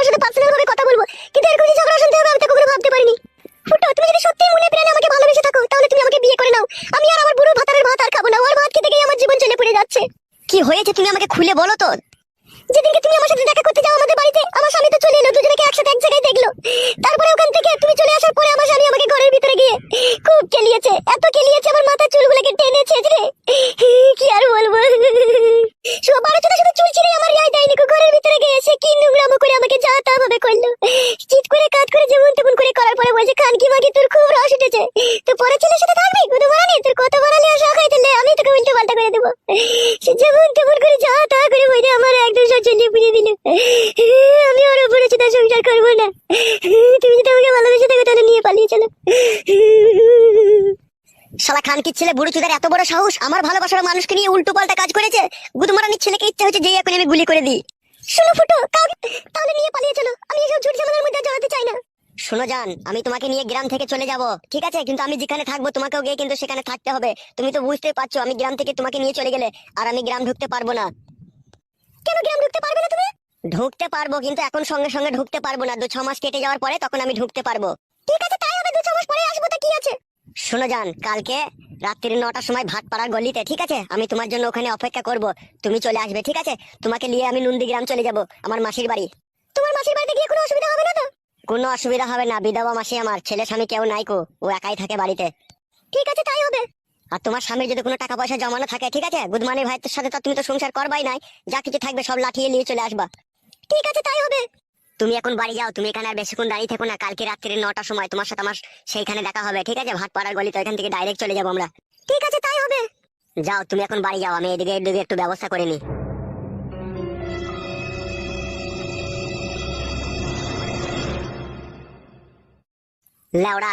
তোমার সাথে পার্সোনাল ভাবে কথা বলব। কিন্তু এরকম যে ঝগড়া শুনতে হবে আমি তো কখনো ভাবতে পারিনি। ফুটো, তুমি যদি সত্যি মনে প্রাণে আমাকে ভালোবেসে থাকো, তাহলে তুমি আমাকে বিয়ে করে নাও। আমি আর আমার বুড়ো ভাতারের ভাত আর খাব না। ওর ভাত খেতে গিয়ে আমার জীবন চলে পড়ে যাচ্ছে। কি হয়েছে তুমি আমাকে খুলে বলো তো? যেদিনকে তুমি আমার সাথে দেখা করতে যাও আমাদের বাড়িতে, আমার স্বামী তো চলে এলো, দুজনকে একসাথে এক জায়গায় দেখল। তারপরে ওখান থেকে তুমি চলে আসার পরে আমার স্বামী আমাকে ঘরের ভিতরে গিয়ে খুব কেলিয়েছে। এত কেলিয়েছে আমার মাথার চুলগুলোকে টেনেছে রে কি আর বলব সব বারো চোদ্দ শুধু চুল ছিঁড়ে আমার রায় দেয়নি গো। ঘরের ভিতরে গিয়ে সে কি নোংরামো করে আমাকে যা তা ভাবে চিৎ করে কাজ করে যেমন তেমন করে করার পরে বলছে, খান কি তোর খুব রস উঠেছে। তো ছেলের সাথে থাকবি? মারানি তোর কত বাড়ালে আসা খাইতে আমি তোকে উল্টো পাল্টা করে দেবো। সে যেমন তেমন করে যা তা করে আমার একদম দিল। আমি উপরে সংসার করব না। তুমি যদি আমাকে ভালোবেসে থাকো, তাহলে নিয়ে পালিয়ে চলো। শালা খানকির ছেলে, বুড়ো চুদার এত বড় সাহস? আমার ভালোবাসার মানুষকে নিয়ে উল্টো পাল্টা কাজ করেছে? গুদমারানির ছেলেকে ইচ্ছা হচ্ছে যে এখন আমি গুলি করে দিই। শোনো ফুটো তাহলে নিয়ে পালিয়ে চলো। আমি এসব ঝুট ঝামেলার মধ্যে জড়াতে চাই না। শোনো জান আমি তোমাকে নিয়ে গ্রাম থেকে চলে যাব ঠিক আছে? কিন্তু আমি যেখানে থাকব তোমাকেও গিয়ে কিন্তু সেখানে থাকতে হবে। তুমি তো বুঝতেই পারছ আমি গ্রাম থেকে তোমাকে নিয়ে চলে গেলে আর আমি গ্রাম ঢুকতে পারব না। কেন গ্রাম ঢুকতে পারবে না তুমি? ঢুকতে পারব কিন্তু এখন সঙ্গে সঙ্গে ঢুকতে পারব না। দু ছ মাস কেটে যাওয়ার পরে তখন আমি ঢুকতে পারব। ঠিক আছে তাই হবে দু ছ মাস পরে আসব তা কি আছে শোনো যান কালকে রাত্রি নটার সময় ভাট পাড়ার গলিতে, ঠিক আছে? আমি তোমার জন্য ওখানে অপেক্ষা করব। তুমি চলে আসবে, ঠিক আছে? তোমাকে নিয়ে আমি নন্দীগ্রাম চলে যাব, আমার মাসির বাড়ি। তোমার মাসির বাড়িতে গিয়ে কোনো অসুবিধা হবে না তো? কোনো অসুবিধা হবে না, বিধবা মাসি আমার, ছেলে স্বামী কেউ নাই কো, ও একাই থাকে বাড়িতে। ঠিক আছে, তাই হবে। আর তোমার স্বামীর যদি কোনো টাকা পয়সা জমানো থাকে, ঠিক আছে? গুদমানি ভাইয়ের সাথে তো তুমি তো সংসার করবাই নাই। যা কিছু থাকবে সব লাঠিয়ে নিয়ে চলে আসবা। ঠিক আছে, তাই হবে। তুমি এখন বাড়ি যাও, তুমি এখানে আর বেশিক্ষণ দাঁড়িয়ে থেকো না। কালকে রাত্রি নটার সময় তোমার সাথে আমার সেইখানে দেখা হবে, ঠিক আছে? ভাত পাড়ার গলি তো এখান থেকে ডাইরেক্ট চলে যাব আমরা। ঠিক আছে, তাই হবে। যাও, তুমি এখন বাড়ি যাও, আমি এদিকে এদিকে একটু ব্যবস্থা করে নি লেওড়া